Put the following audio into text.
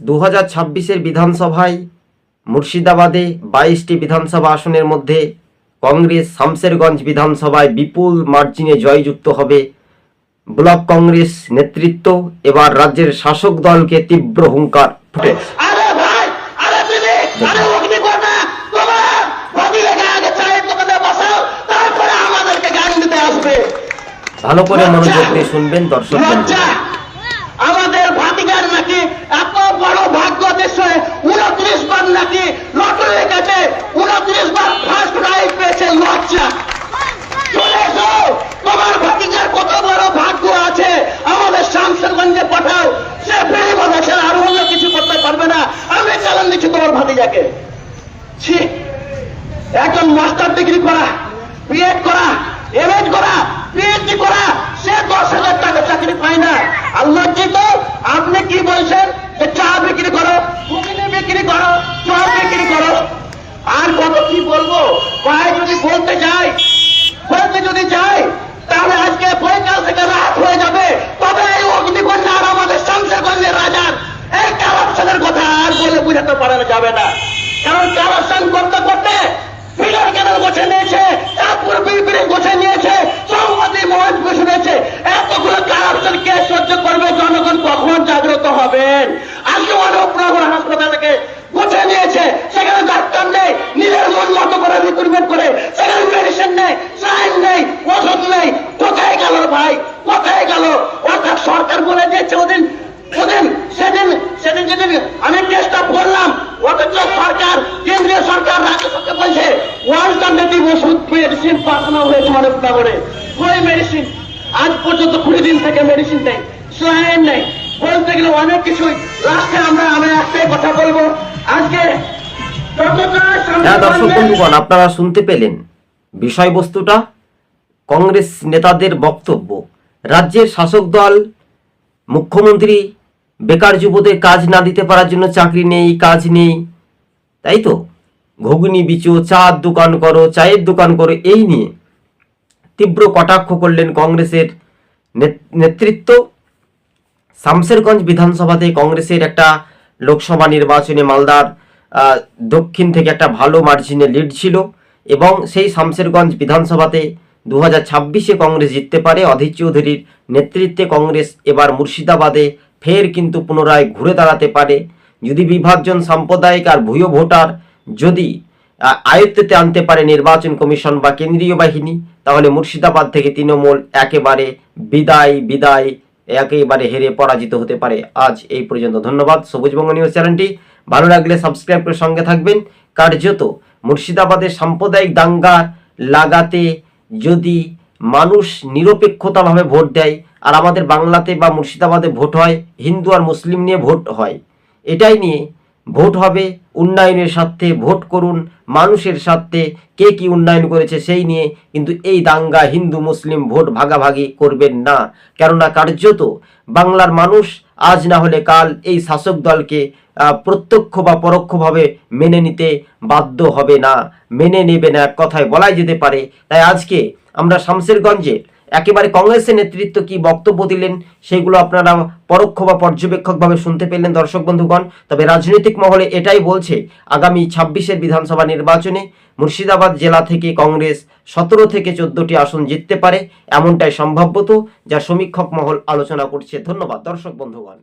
দু হাজার ছাব্বিশের বিধানসভায় মুর্শিদাবাদে বাইশটি বিধানসভা আসনের মধ্যে কংগ্রেস শামসেরগঞ্জ বিধানসভায় বিপুল মার্জিনে জয়যুক্ত হবে। ব্লক কংগ্রেস নেতৃত্ব এবার রাজ্যের শাসক দলকে তীব্র হুঙ্কার। ফুটে ভালো করে মনোযোগ দিয়ে শুনবেন দর্শক ভাতিজাকে ছি একজন মাস্টার ডিগ্রি করা বিএড করা এমএড করা পিএইচডি করা সে দশ হাজার টাকা চাকরি পায় না আল্লাহ তো আপনি কি বলছেন যে চা বিক্রি করো ঘুগনি বিক্রি করো চপ বিক্রি করো আর কত কি বলব পায়ে যদি বলতে যাই বলতে যদি যাই তাহলে আজকে বৈকাল থেকে রাত হয়ে যাবে তবে এই অগ্নিকন্যা আর আমাদের শামসেরগঞ্জের রাজার এই কারাপশনের কথা আর বলে বুঝাতে পারানো যাবে না। কারণ কারাপশন করতে করতে পিলার কেন গোছে নিয়েছে, তারপর বিলবিরি গোছে নিয়েছে সৌমতি মহাজ গোছে নিয়েছে, এতগুলো কারাপশন কে সহ্য করবে জনগণ কখন জাগ্রত হবেন? মেডিসিন পাঠানো হয়েছে মানবনগরে ওই মেডিসিন আজ পর্যন্ত কুড়ি দিন থেকে মেডিসিন নেই স্লাইন নেই। বলতে গেলে অনেক কিছুই। লাস্টে আমরা আমরা একটাই কথা বলব। আজকে হ্যাঁ দর্শক বন্ধুগণ আপনারা শুনতে পেলেন বিষয়বস্তুটা কংগ্রেস নেতাদের বক্তব্য। রাজ্যের শাসক দল মুখ্যমন্ত্রী বেকার যুবদের কাজ না দিতে পারার জন্য চাকরি নেই কাজ নেই তাই তো? ঘুগনি, বিচো চার দোকান করো, চায়ের দোকান করো, এই নিয়ে তীব্র কটাক্ষ করলেন কংগ্রেসের নেত- নেতৃত্ব। শামসেরগঞ্জ বিধানসভাতে কংগ্রেসের একটা লোকসভা নির্বাচনে মালদার দক্ষিণ থেকে একটা ভালো মার্জিনে লিড ছিল এবং সেই শামসেরগঞ্জ বিধানসভাতে দু হাজার ছাব্বিশে কংগ্রেস জিততে পারে। অধীর চৌধুরীর নেতৃত্বে কংগ্রেস এবার মুর্শিদাবাদে ফের কিন্তু পুনরায় ঘুরে দাঁড়াতে পারে। যদি বিভাজন সাম্প্রদায়িক আর ভূয় ভোটার যদি আয়ত্তে আনতে পারে নির্বাচন কমিশন বা কেন্দ্রীয় বাহিনী, তাহলে মুর্শিদাবাদ থেকে তৃণমূল একেবারে বিদায় বিদায়, একেবারে হেরে পরাজিত হতে পারে। আজ এই পর্যন্ত ধন্যবাদ। সবুজবঙ্গ নিউজ চ্যানেলটি ভালো লাগলে সাবস্ক্রাইব করে সঙ্গে থাকবেন। কার্যত মুর্শিদাবাদের সাম্প্রদায়িক দাঙ্গা লাগাতে যদি মানুষ নিরপেক্ষতাভাবে ভোট দেয়, আর আমাদের বাংলাতে বা মুর্শিদাবাদে ভোট হয়, হিন্দু আর মুসলিম নিয়ে ভোট হয়, এটাই নিয়ে ভোট হবে, উন্নয়নের স্বার্থে ভোট করুন, মানুষের স্বার্থে কে কি উন্নয়ন করেছে সেই নিয়ে কিন্তু এই দাঙ্গা হিন্দু মুসলিম ভোট ভাগাভাগি করবেন না। কেননা কার্যত বাংলার মানুষ আজ না হলে কাল এই শাসক দলকে প্রত্যক্ষ বা পরোক্ষভাবে মেনে নিতে বাধ্য হবে না। মেনে নেবে না এক কথায় বলাই যেতে পারে। তাই আজকে আমরা শামসেরগঞ্জে একেবারে কংগ্রেসের নেতৃত্ব কি বক্তব্য দিলেন, সেগুলো আপনারা পরোক্ষ বা পর্যবেক্ষকভাবে শুনতে পেলেন দর্শক বন্ধুগণ, তবে রাজনৈতিক মহলে এটাই বলছে, আগামী ছাব্বিশের বিধানসভা নির্বাচনে মুর্শিদাবাদ জেলা থেকে কংগ্রেস সতেরো থেকে চোদ্দটি আসন জিততে পারে, এমনটাই সম্ভাব্যত, যা সমীক্ষক মহল আলোচনা করছে। ধন্যবাদ দর্শক বন্ধুগণ।